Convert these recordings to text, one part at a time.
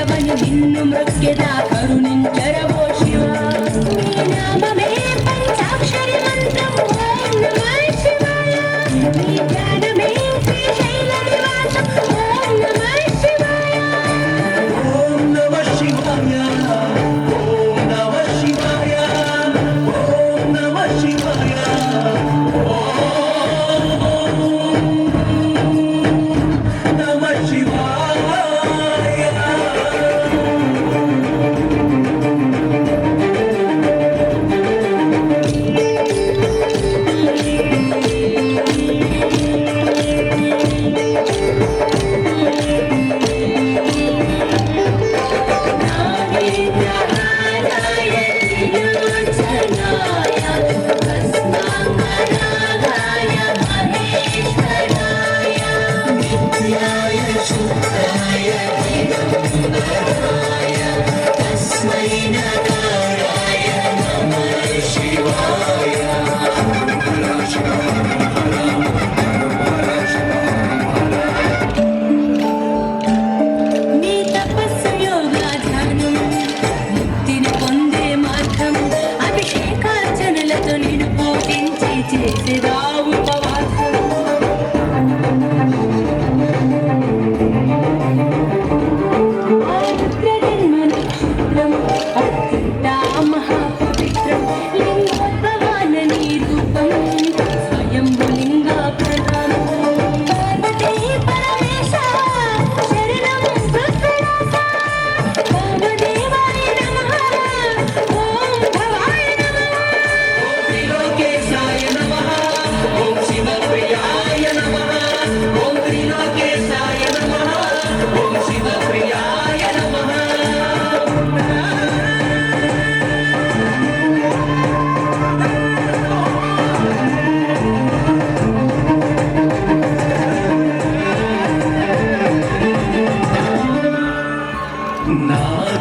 రక్షకుండవని నిన్ను మృక్కెదా కరుణించరవ? Ah, we're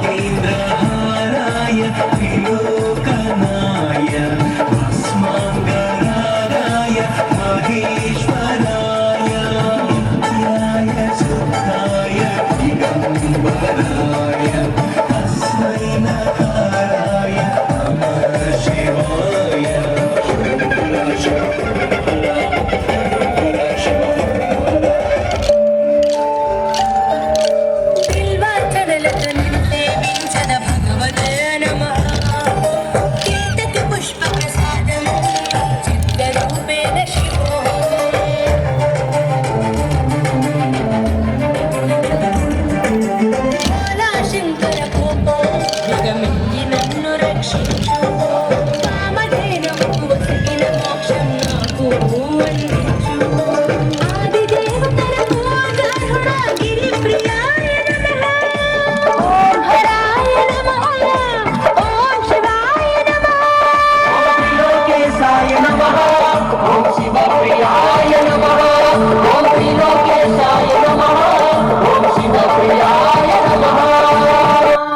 నాగేంద్రహారాయ